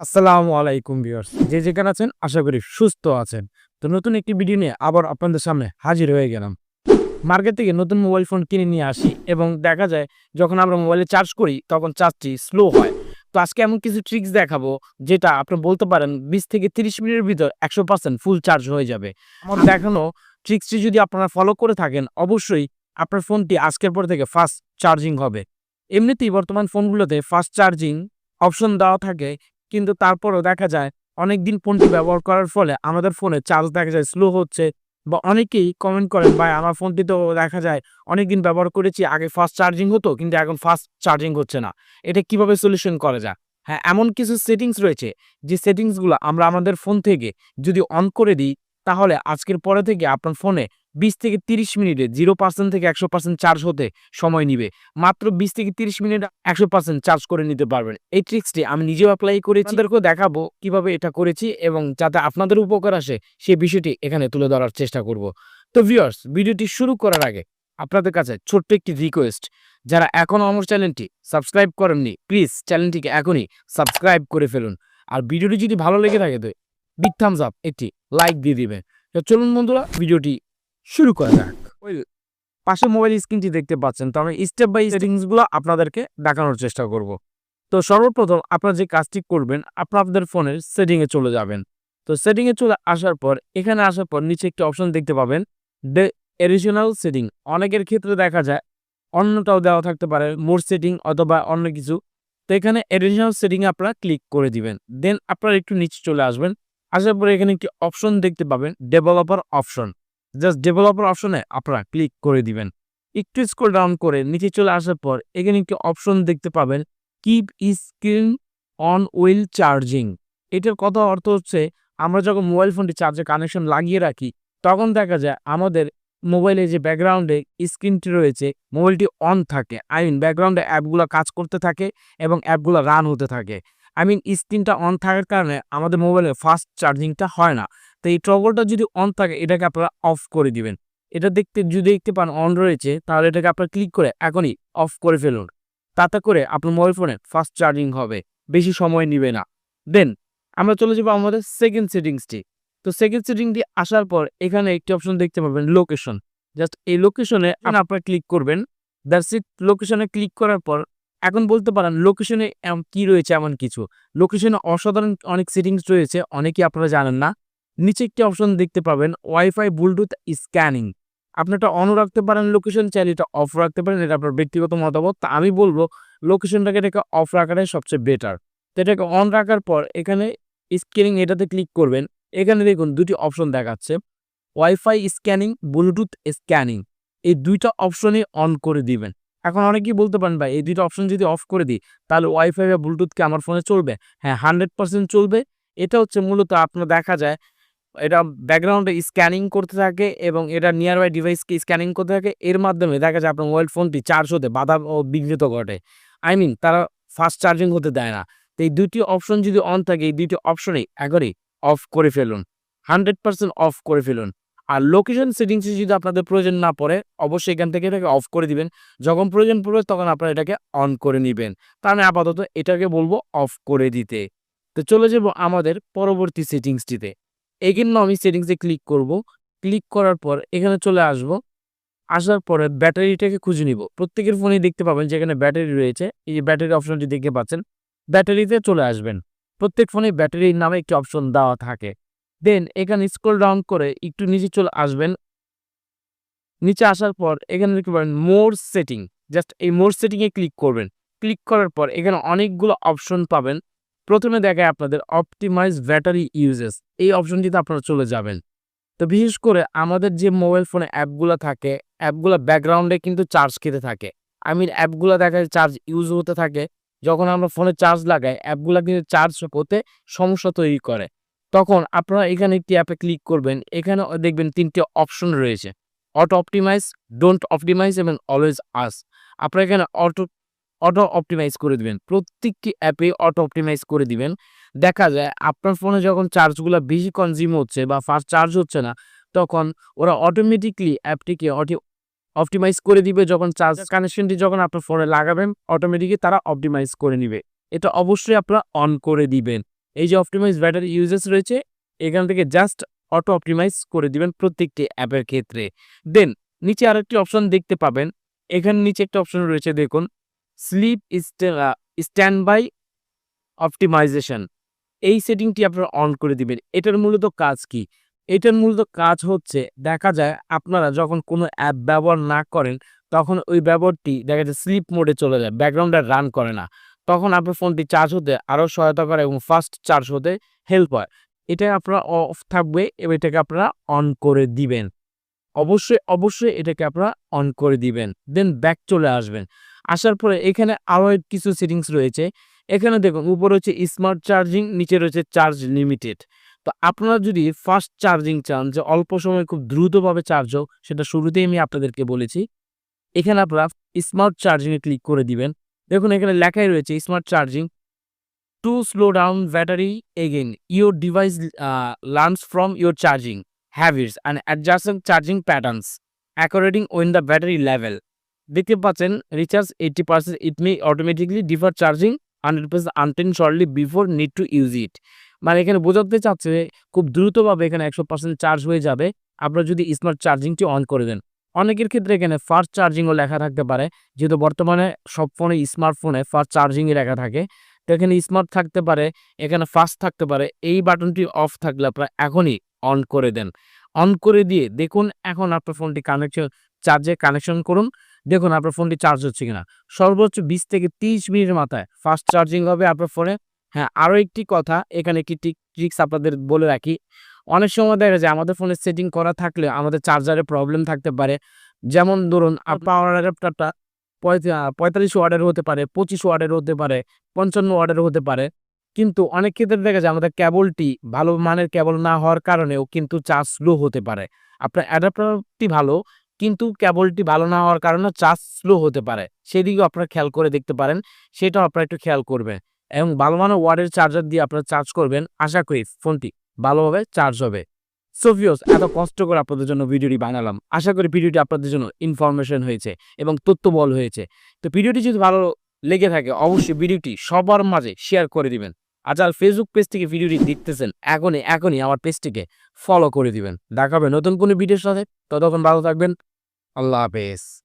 আসসালামু আলাইকুম ভিউয়ার্স। যে যেখানে আছেন আশা করি সুস্থ আছেন। তো নতুন একটি ভিডিও নিয়ে আবার আপনাদের সামনে হাজির হয়ে গেলাম। মার্কেট থেকে নতুন মোবাইল ফোন কিনে নিয়ে আসি এবং দেখা যায় যখন আমরা মোবাইলে চার্জ করি তখন চার্জটি স্লো হয়। তো আজকে এমন কিছু ট্রিক্স দেখাবো যেটা আপনি বলতে পারেন বিশ থেকে তিরিশ মিনিটের ভিতর একশো পার্সেন্ট ফুল চার্জ হয়ে যাবে। আমার দেখানো ট্রিক্সটি যদি আপনারা ফলো করে থাকেন অবশ্যই আপনার ফোনটি আজকের পর থেকে ফাস্ট চার্জিং হবে। এমনিতেই বর্তমান ফোনগুলোতে ফাস্ট চার্জিং অপশন দেওয়া থাকে কিন্তু তারপরেও দেখা যায় অনেক দিন ফোনটি ব্যবহার করার ফলে আমাদের ফোনে চার্জ দেখা যায় স্লো হচ্ছে বা অনেকেই কমেন্ট করেন, ভাই, আমার ফোনটি তো দেখা যায় অনেক দিন ব্যবহার করেছি, আগে ফাস্ট চার্জিং হতো, কিন্তু এখন ফাস্ট চার্জিং হচ্ছে না। এটা কীভাবে সলিউশন করা যায়? হ্যাঁ এমন কিছু সেটিংস রয়েছে, যে সেটিংসগুলো আমরা আমাদের ফোন থেকে যদি অন করে দিই, তাহলে আজকের পরে থেকে আপনার ফোনে বিশ থেকে তিরিশ মিনিটে জিরো পার্সেন্ট থেকে একশো পার্সেন্ট চার্জ হতে সময় নিবে। মাত্র বিশ থেকে তিরিশ মিনিট একশো পার্সেন্ট চার্জ করে নিতে পারবেন। এই ট্রিক্সটি আমি নিজেও অ্যাপ্লাই করেছি। আপনাদেরকেও দেখাবো কীভাবে এটা করেছি এবং যাতে আপনাদের উপকার আসে সেই বিষয়টি এখানে তুলে ধরার চেষ্টা করব। তো ভিউয়ার্স ভিডিওটি শুরু করার আগে আপনাদের কাছে ছোট্ট একটি রিকোয়েস্ট যারা এখনও আমার চ্যানেলটি সাবস্ক্রাইব করেননি প্লিজ চ্যানেলটিকে এখনই সাবস্ক্রাইব করে ফেলুন। আর ভিডিওটি যদি ভালো লেগে থাকে তো বিগ থামস আপ একটি লাইক দিয়ে দিবেন। চলুন বন্ধুরা, ভিডিওটি শুরু করা যাক। ওই পাশে মোবাইল স্ক্রিনটি দেখতে পাচ্ছেন তো আমি স্টেপ বাই সেটিংসগুলো আপনাদেরকে দেখানোর চেষ্টা করব। তো সর্বপ্রথম আপনারা যে কাজটি করবেন আপনাদের ফোনের সেটিংয়ে চলে যাবেন। তো সেটিংয়ে চলে আসার পর এখানে আসার পর নিচে একটি অপশন দেখতে পাবেন ডে এডিশনাল সেটিং অনেকের ক্ষেত্রে দেখা যায় অন্যটাও দেওয়া থাকতে পারে মোর সেটিং অথবা অন্য কিছু। তো এখানে এডিশনাল সেটিংয়ে আপনারা ক্লিক করে দিবেন। দেন আপনারা একটু নিচে চলে আসবেন। আসার পরে এখানে একটি অপশন দেখতে পাবেন ডেভেলপার অপশন জাস্ট ডেভেলপার অপশনে আপনারা ক্লিক করে দিবেন। একটু স্ক্রল ডাউন করে নিচে চলে আসার পর এখানে একটি অপশন দেখতে পাবেন keep screen on while charging এটার কথা অর্থ হচ্ছে, আমরা যখন মোবাইল ফোনটি চার্জে কানেকশন লাগিয়ে রাখি, তখন দেখা যায় আমাদের মোবাইলে যে ব্যাকগ্রাউন্ডে স্ক্রিনটি রয়েছে মোবাইলটি অন থাকে। আই মিন ব্যাকগ্রাউন্ডে অ্যাপগুলো কাজ করতে থাকে এবং অ্যাপগুলো রান হতে থাকে। আই মিন স্ক্রিনটা অন থাকার কারণে আমাদের মোবাইলে ফাস্ট চার্জিংটা হয় না। তো এই টগলটা যদি অন থাকে এটাকে আপনারা অফ করে দিবেন। এটা দেখতে যদি দেখতে পান অন রয়েছে তাহলে এটাকে আপনারা ক্লিক করে এখনই অফ করে ফেলুন। তাতে করে আপনার মোবাইল ফোনে ফাস্ট চার্জিং হবে বেশি সময় নিবে না। দেন আমরা চলে যাব আমাদের সেকেন্ড সেটিংসটি তো সেকেন্ড সেটিংটি আসার পর এখানে একটি অপশন দেখতে পাবেন লোকেশন জাস্ট এই লোকেশনে আপনারা ক্লিক করবেন। দ্যাটস ইট লোকেশনে ক্লিক করার পর এখন বলতে পারেন লোকেশনে কি রয়েছে এমন কিছু। লোকেশনে অসাধারণ অনেক সেটিংস রয়েছে অনেকেই আপনারা জানেন না। নিচে একটি অপশন দেখতে পাবেন ওয়াইফাই ব্লুটুথ স্ক্যানিং আপনি এটা অন রাখতে পারেন লোকেশন চাইলে এটা অফ রাখতে পারেন, এটা আপনার ব্যক্তিগত মতামত। তা আমি বলব লোকেশনটাকে এটাকে অফ রাখাটাই সবচেয়ে বেটার তো এটাকে অন রাখার পর এখানে স্ক্যানিং এটাতে ক্লিক করবেন। এখানে দেখুন দুটি অপশন দেখাচ্ছে। ওয়াইফাই স্ক্যানিং ব্লুটুথ স্ক্যানিং এই দুইটা অপশনই অন করে দিবেন। এখন অনেকেই বলতে পারেন, ভাই, এই দুইটা অপশন যদি অফ করে দিই, তাহলে ওয়াইফাই বা ব্লুটুথকে আমার ফোনে চলবে? হ্যাঁ হান্ড্রেড চলবে। এটা হচ্ছে মূলত আপনার দেখা যায় এটা ব্যাকগ্রাউন্ডে স্ক্যানিং করতে থাকে এবং এটা নিয়ার বাই ডিভাইসকে স্ক্যানিং করতে থাকে। এর মাধ্যমে দেখা যায় আপনার মোবাইল ফোনটি চার্জ হতে বাধা ও বিঘ্নিত ঘটে। আই মিন তারা ফাস্ট চার্জিং হতে দেয় না। তো এই দুইটি অপশন যদি অন থাকে, এই দুইটি অপশনেই একবারেই অফ করে ফেলুন। হান্ড্রেড পার্সেন্ট অফ করে ফেলুন। আর লোকেশন সেটিংসে যদি আপনাদের প্রয়োজন না পড়ে, অবশ্যই এখান থেকে এটাকে অফ করে দিবেন। যখন প্রয়োজন পড়বে, তখন আপনারা এটাকে অন করে নেবেন। তাহলে আপাতত এটাকে বলব অফ করে দিতে। তো চলে যাব আমাদের পরবর্তী সেটিংসটিতে এখানে আমি সেটিংসে ক্লিক করব। ক্লিক করার পর এখানে চলে আসব। আসার পরে ব্যাটারিটাকে খুঁজে নিব। প্রত্যেকের ফোনে দেখতে পাবেন যেখানে ব্যাটারি রয়েছে। এই যে ব্যাটারি অপশনটি দেখতে পাচ্ছেন, ব্যাটারিতে চলে আসবেন। প্রত্যেক ফোনে ব্যাটারির নামে একটি অপশন দেওয়া থাকে। দেন এখানে স্ক্রল ডাউন করে একটু নিচে চলে আসবেন। নিচে আসার পর এখানে দেখতে পাবেন মোর সেটিং। জাস্ট এই মোর সেটিংয়ে ক্লিক করবেন। ক্লিক করার পর এখানে অনেকগুলো অপশন পাবেন। প্রথমে দেখায় আপনাদের অপটিমাইজ ব্যাটারি ইউজেস এই অপশনটিতে আপনারা চলে যাবেন। তো বিশেষ করে আমাদের যে মোবাইল ফোনে অ্যাপগুলো থাকে অ্যাপগুলো ব্যাকগ্রাউন্ডে কিন্তু চার্জ খেতে থাকে। আই মিন অ্যাপগুলো দেখা যায় চার্জ ইউজ হতে থাকে। যখন আমরা ফোনে চার্জ লাগাই অ্যাপগুলো কিন্তু চার্জ হতে সমস্যা তৈরি করে। তখন আপনারা এখানে একটি অ্যাপে ক্লিক করবেন, এখানে দেখবেন তিনটি অপশন রয়েছে। অটো অপটিমাইজ ডোন্ট অপটিমাইজ এবং অলওয়েজ আস আপনারা এখানে অটো অটো অপটিমাইজ করে দিবেন। প্রত্যেকটি অ্যাপে অটো অপটিমাইজ করে দিবেন। দেখা যায় আপনার ফোনে যখন চার্জগুলো বেশি কনজিউম হচ্ছে বা ফাস্ট চার্জ হচ্ছে না তখন ওরা অটোমেটিকলি অ্যাপটিকে অটি অপটিমাইজ করে দিবে যখন চার্জ কানেকশনটি যখন আপনার ফোনে লাগাবেন অটোমেটিকলি তারা অপটিমাইজ করে নিবে। এটা অবশ্যই আপনারা অন করে দিবেন। এই যে অপটিমাইজ ব্যাটারি ইউজেস রয়েছে এখান থেকে জাস্ট অটো অপটিমাইজ করে দিবেন প্রত্যেকটি অ্যাপের ক্ষেত্রে। দেন নিচে আরেকটি অপশন দেখতে পাবেন। এখানে নিচে একটা অপশন রয়েছে দেখুন। স্লিপ স্ট্যান্ড বাই অপটিমাইজেশন এই সেটিংটি আপনারা অন করে দিবেন। এটার মূলত কাজ কি? এটার মূলত কাজ হচ্ছে, দেখা যায় আপনারা যখন কোনো অ্যাপ ব্যবহার না করেন, তখন ওই ব্যবহারটি দেখা যায় স্লিপ মোডে চলে যায় ব্যাকগ্রাউন্ডে রান করে না। তখন আপনার ফোনটি চার্জ হতে আরও সহায়তা করে এবং ফাস্ট চার্জ হতে হেল্প হয়। এটা আপনারা অফ থাকবে এবং এটাকে আপনারা অন করে দিবেন। অবশ্যই অবশ্যই এটাকে আপনারা অন করে দিবেন। দেন ব্যাক চলে আসবেন। আসার পরে এখানে আরও কিছু সেটিংস রয়েছে। এখানে দেখুন, উপরে হচ্ছে স্মার্ট চার্জিং নিচে রয়েছে চার্জ লিমিটেড তো আপনারা যদি ফাস্ট চার্জিং চান, যে অল্প সময় খুব দ্রুতভাবে চার্জ হোক, সেটা শুরুতেই আমি আপনাদেরকে বলেছি। এখানে আপনারা স্মার্ট চার্জিংয়ে ক্লিক করে দিবেন। দেখুন, এখানে লেখাই রয়েছে smart charging to slow down battery again your device learns from your charging habits and adjusting charging patterns according when the battery level দেখতে পাচ্ছেন recharge eighty percent it may automatically defer charging hundred percent until shortly before need to use it মানে এখানে বোঝাতে চাচ্ছে খুব দ্রুতভাবে এখানে একশো percent charge হয়ে যাবে। আপনারা যদি স্মার্ট চার্জিংটি অন করে দেন। অনেকের ক্ষেত্রে এখানে ফাস্ট চার্জিংও লেখা থাকতে পারে। যেহেতু বর্তমানে সব ফোনে স্মার্টফোনে ফাস্ট চার্জিংই লেখা থাকে। তো এখানে স্মার্ট থাকতে পারে, এখানে ফাস্ট থাকতে পারে, এই বাটনটি অফ থাকলে আপনারা এখনই অন করে দেন। অন করে দিয়ে দেখুন, এখন আপনার ফোনটি কানেকশন চার্জে কানেকশন করুন। দেখুন আপনার ফোনটি চার্জ হচ্ছে কিনা। সর্বোচ্চ বিশ থেকে তিরিশ মিনিটের মাথায় ফাস্ট চার্জিং হবে আপনার ফোনে। হ্যাঁ আরও একটি কথা এখানে একটি ট্রিক্স আপনাদের বলে রাখি। অনেক সময় দেখা যায় আমাদের ফোনে সেটিং করা থাকলে আমাদের চার্জারে প্রবলেম থাকতে পারে। যেমন ধরুন পাওয়ার অ্যাডাপ্টারটা পঁয়তাল্লিশ ওয়ার্ডের হতে পারে পঁচিশ ওয়ার্ডের হতে পারে পঞ্চান্ন ওয়ার্ডের হতে পারে। কিন্তু অনেক ক্ষেত্রে দেখা যায় আমাদের কেবলটি ভালো মানের কেবল না হওয়ার কারণেও কিন্তু চার্জ স্লো হতে পারে। আপনার অ্যাডাপ্টারটি ভালো কিন্তু কেবলটি ভালো না হওয়ার কারণে চার্জ স্লো হতে পারে। সেদিকেও আপনারা খেয়াল করে দেখতে পারেন, সেটাও আপনারা একটু খেয়াল করবেন। এবং ভালো মানের ওয়ার্ডের চার্জার দিয়ে আপনারা চার্জ করবেন, আশা করি ফোনটি ভালোভাবে চার্জ হবে। সোফিওস এত কষ্ট করে আপনাদের জন্য ভিডিওটি বানালাম। আশা করি ভিডিওটি আপনাদের জন্য ইনফরমেশন হয়েছে এবং তথ্যবল হয়েছে। তো ভিডিওটি যদি ভালো লেগে থাকে, অবশ্যই ভিডিওটি সবার মাঝে শেয়ার করে দিবেন। আর যার ফেসবুক পেজ থেকে ভিডিওটি দেখতেছেন, এখনই এখনই আমার পেজটিকে ফলো করে দিবেন। দেখাবে নতুন কোনো ভিডিওর সাথে। ততক্ষণ ভালো থাকবেন। আল্লাহ হাফেজ।